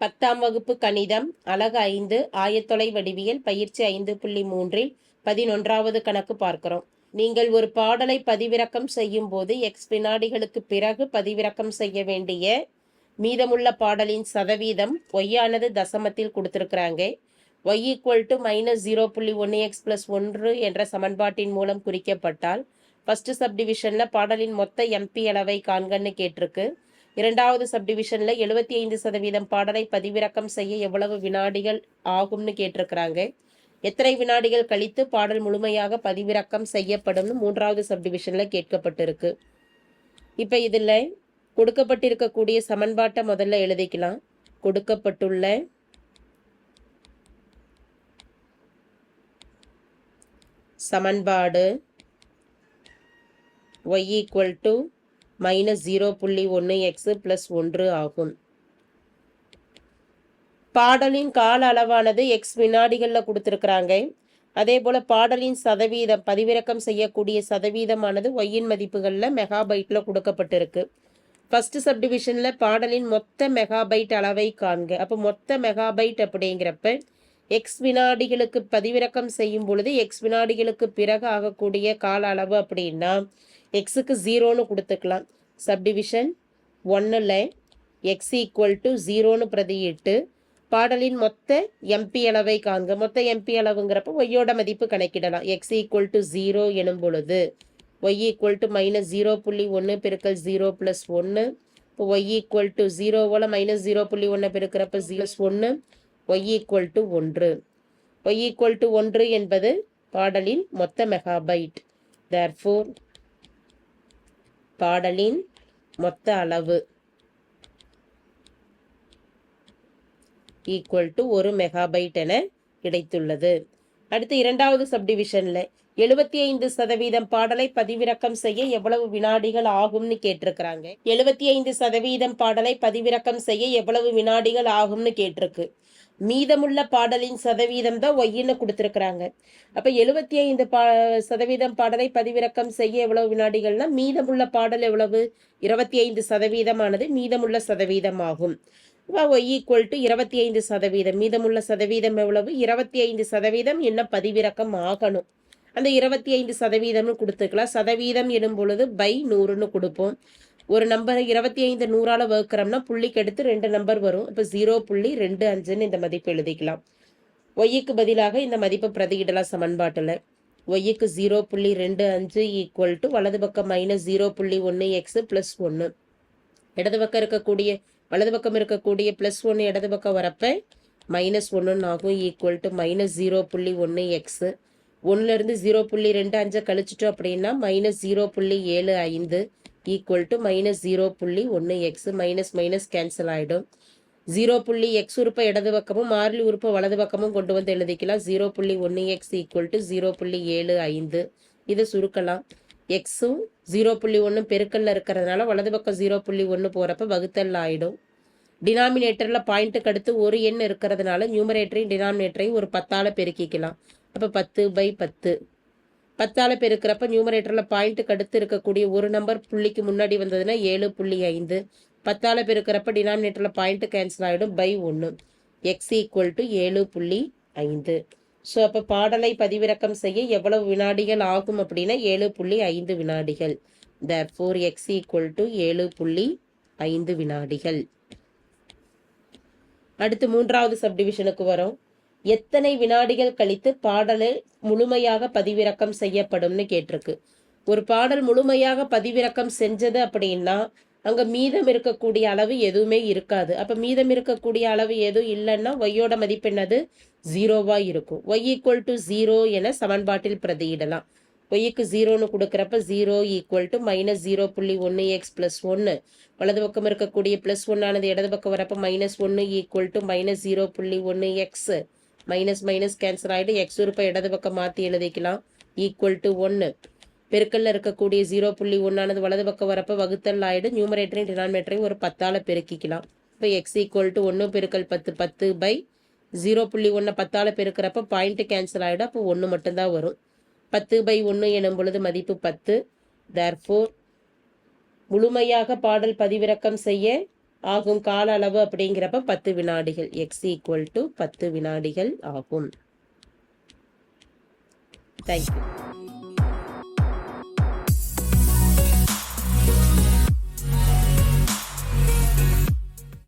பத்தாம் வகுப்பு கணிதம் அழகு ஐந்து ஆயத்தொலை வடிவியல் பயிற்சி ஐந்து புள்ளி மூன்றில் பதினொன்றாவது கணக்கு பார்க்கிறோம். நீங்கள் ஒரு பாடலை பதிவிறக்கம் செய்யும் போது எக்ஸ் வினாடிகளுக்கு பிறகு பதிவிறக்கம் செய்ய வேண்டிய மீதமுள்ள பாடலின் சதவீதம் ஒய்யானது தசமத்தில் கொடுத்துருக்குறாங்க. Y equal to minus zero புள்ளி ஒன்று எக்ஸ் ப்ளஸ் ஒன்று என்ற சமன்பாட்டின் மூலம் குறிக்கப்பட்டால் ஃபஸ்ட்டு சப்டிவிஷனில் பாடலின் மொத்த எம்பி அளவை காண்கன்னு கேட்டிருக்கு. இரண்டாவது சப்டிவிஷனில் எழுபத்தி ஐந்து சதவீதம் பாடலை பதிவிறக்கம் செய்ய எவ்வளவு வினாடிகள் ஆகும்னு கேட்டிருக்கிறாங்க. எத்தனை வினாடிகள் கழித்து பாடல் முழுமையாக பதிவிறக்கம் செய்யப்படும்னு மூன்றாவது சப்டிவிஷனில் கேட்கப்பட்டிருக்கு. இப்போ இதில் கொடுக்கப்பட்டிருக்கக்கூடிய சமன்பாட்டை முதல்ல எழுதிக்கலாம். கொடுக்கப்பட்டுள்ள சமன்பாடு Y equal to minus zero புள்ளி ஒன்று எக்ஸு ப்ளஸ் ஒன்று ஆகும். பாடலின் கால அளவானது எக்ஸ் வினாடிகளில் கொடுத்துருக்குறாங்க. அதே போல் பாடலின் சதவீதம் பதிவிறக்கம் செய்யக்கூடிய சதவீதமானது ஒய்யின் மதிப்புகளில் மெகாபைட்டில் கொடுக்கப்பட்டிருக்கு. ஃபஸ்ட்டு சப்டிவிஷனில் பாடலின் மொத்த மெகாபைட் அளவை காண்க. அப்போ மொத்த மெகாபைட் அப்படிங்கிறப்ப எக்ஸ் வினாடிகளுக்கு பதிவிறக்கம் செய்யும் பொழுது எக்ஸ் வினாடிகளுக்கு பிறகு ஆகக்கூடிய கால அளவு அப்படின்னா எக்ஸுக்கு ஜீரோன்னு கொடுத்துக்கலாம். சப்டிவிஷன் ஒன்றில் எக்ஸ் ஈக்குவல் டு ஜீரோன்னு பிரதியிட்டு பாடலின் மொத்த எம்பி அளவை காண்க. மொத்த எம்பி அளவுங்கிறப்ப ஒய்யோட மதிப்பு கணக்கிடலாம். எக்ஸ் ஈக்குவல் டு ஜீரோ எனும் பொழுது Y equal to minus zero புள்ளி ஒன்று பெருக்கல் ஜீரோ ப்ளஸ் ஒன்று இப்போ ஒய் ஈக்குவல் டு ஜீரோவோட மைனஸ் ஜீரோ புள்ளி ஒன்று பெருக்கிறப்ப ஜீரோஸ் ஒன்று ஒய் ஈக்குவல் டு ஒன்று. ஒய் ஈக்குவல் டு ஒன்று என்பது பாடலின் மொத்த மெகாபைட் தேர்ஃபோர் பாடலின் மொத்த அளவு ஈக்குவல் டு ஒரு மெகாபைட் என கிடைத்துள்ளது. அடுத்து இரண்டாவது சப்டிவிஷனில் எழுபத்தி ஐந்து சதவீதம் பாடலை பதிவிறக்கம் செய்ய எவ்வளவு வினாடிகள் ஆகும்னு கேட்டிருக்கிறாங்க. எழுபத்தி ஐந்து சதவீதம் பாடலை பதிவிறக்கம் செய்ய எவ்வளவு வினாடிகள் ஆகும்னு கேட்டிருக்கு. மீதமுள்ள பாடலின் சதவீதம் தான் ஒய்ன்னு கொடுத்துருக்குறாங்க. அப்போ எழுபத்தி ஐந்து பா சதவீதம் பாடலை பதிவிறக்கம் செய்ய எவ்வளவு வினாடிகள்னா மீதமுள்ள பாடல் எவ்வளவு? இருபத்தி ஐந்து சதவீதமானது மீதமுள்ள சதவீதம் ஆகும் ஒய் ஈக்குவல் டு இருபத்தி ஐந்து சதவீதம். மீதமுள்ள சதவீதம் எவ்வளவு? இருபத்தி ஐந்து சதவீதம் என்ன பதிவிறக்கம் ஆகணும். அந்த இருபத்தி ஐந்து சதவீதம்னு கொடுத்துக்கலாம். சதவீதம் எனும் பொழுது பை நூறுன்னு கொடுப்போம். ஒரு நம்பரை இருபத்தி ஐந்து நூறால் வகுக்கிறோம்னா புள்ளிக்கு எடுத்து ரெண்டு நம்பர் வரும். இப்போ ஜீரோ புள்ளி ரெண்டு அஞ்சுன்னு இந்த மதிப்பு எழுதிக்கலாம். ஒய்யுக்கு பதிலாக இந்த மதிப்பை பிரதியிடலாம் சமன்பாட்டில். ஒய்யுக்கு ஜீரோ புள்ளி ரெண்டு அஞ்சு ஈக்குவல் டு வலது பக்கம் மைனஸ் ஜீரோ புள்ளி ஒன்று எக்ஸு ப்ளஸ் ஒன்று இடது பக்கம் இருக்கக்கூடிய வலது பக்கம் இருக்கக்கூடிய ப்ளஸ் ஒன்று இடது பக்கம் வரப்ப மைனஸ் ஒன்றுன்னு ஆகும். ஈக்குவல் டு மைனஸ் ஜீரோ புள்ளி ஒன்று எக்ஸு ஒன்றுலேருந்து ஜீரோ புள்ளி ரெண்டு அஞ்சை கழிச்சிட்டோம் அப்படின்னா மைனஸ் ஜீரோ புள்ளி ஏழு ஐந்து. ஈக்குவல் டு மைனஸ் ஜீரோ புள்ளி ஒன்று எக்ஸ் மைனஸ் மைனஸ் கேன்சல் ஆகிடும் ஜீரோ புள்ளி எக்ஸ் உறுப்பை இடது பக்கமும் மாறிலி உறுப்பை வலது பக்கமும் கொண்டு வந்து எழுதிக்கலாம். ஜீரோ புள்ளி ஒன்று எக்ஸ் ஈக்குவல் டு ஜீரோ புள்ளி ஏழு ஐந்து. இதை சுருக்கலாம். எக்ஸும் ஜீரோ புள்ளி ஒன்று பெருக்கல்ல இருக்கிறதுனால வலது பக்கம் ஜீரோ புள்ளி ஒன்று போகிறப்ப வகுத்தல் ஆகிடும் டினாமினேட்டரில் பாயிண்ட்டுக்கு அடுத்து ஒரு எண் இருக்கிறதுனால நியூமரேட்டரையும் டினாமினேட்டரையும் ஒரு பத்தால் பெருக்கிக்கலாம். அப்போ பத்து பை பத்து. பத்தால் பெருக்கிறப்ப நியூமரேட்டரில் பாயிண்ட்டுக்கு அடுத்து இருக்கக்கூடிய ஒரு நம்பர் புள்ளிக்கு முன்னாடி வந்ததுன்னா ஏழு புள்ளி ஐந்து. பத்தால் பெருக்கிறப்ப டினாமினேட்டரில் பாயிண்ட்டு கேன்சல் ஆகிடும் பை ஒன்று எக்ஸ் ஈக்குவல் டு ஏழு புள்ளி ஐந்து. ஸோ அப்போ பாடலை பதிவிறக்கம் செய்ய எவ்வளவு வினாடிகள் ஆகும் அப்படின்னா ஏழு புள்ளி ஐந்து வினாடிகள். Therefore X equal to ஏழு புள்ளி ஐந்து வினாடிகள். அடுத்து மூன்றாவது சப்டிவிஷனுக்கு வரும். எத்தனை வினாடிகள் கழித்து பாடலை முழுமையாக பதிவிறக்கம் செய்யப்படும்னு கேட்டிருக்கு. ஒரு பாடல் முழுமையாக பதிவிறக்கம் செஞ்சது அப்படின்னா அங்க மீதம் இருக்கக்கூடிய அளவு எதுவுமே இருக்காது. அப்ப மீதம் இருக்கக்கூடிய அளவு எதுவும் இல்லைன்னா ஒய்யோட மதிப்பு என்னது ஜீரோவா இருக்கும். ஒய் ஈக்குவல் டு ஜீரோ என சமன்பாட்டில் பிரதியிடலாம். ஒய்க்கு ஜீரோன்னு கொடுக்குறப்ப zero equal to minus zero புள்ளி ஒன்று எக்ஸ் ப்ளஸ் ஒன்று வலது பக்கம் இருக்கக்கூடிய ப்ளஸ் ஒன்னானது இடது பக்கம் வரப்போ மைனஸ் ஒன்று ஈக்குவல் டு மைனஸ் ஜீரோ புள்ளி ஒன்று எக்ஸ் மைனஸ் மைனஸ் கேன்சல் ஆகிட்டு எக்ஸ் உறுப்பை இடது பக்கம் மாற்றி எழுதிக்கலாம். ஈக்குவல் டு ஒன்று பெருக்கல்ல இருக்கக்கூடிய ஜீரோ புள்ளி ஒன்றானது வலது பக்கம் வரப்போ வகுத்தல் ஆகிடும் நியூமரேட்டரையும் டினாமினேட்டரையும் ஒரு பத்தால் பெருக்கிக்கலாம். இப்போ எக்ஸ் ஈக்குவல் டு ஒன்று பெருக்கல் பத்து பத்து பை ஜீரோ புள்ளி ஒன்று பத்தால் பெருக்கிறப்ப பாயிண்ட்டு கேன்சல் ஆகிடும் அப்போ ஒன்று மட்டும்தான் வரும். பத்து பை ஒன்று எனும் பொழுது மதிப்பு பத்து. தேர்ஃபோர் முழுமையாக பாடல் பதிவிறக்கம் செய்ய ஆகும் கால அளவு அப்படிங்கிறப்ப பத்து வினாடிகள். எக்ஸ் ஈக்குவல் டு பத்து வினாடிகள் ஆகும். தேங்க்யூ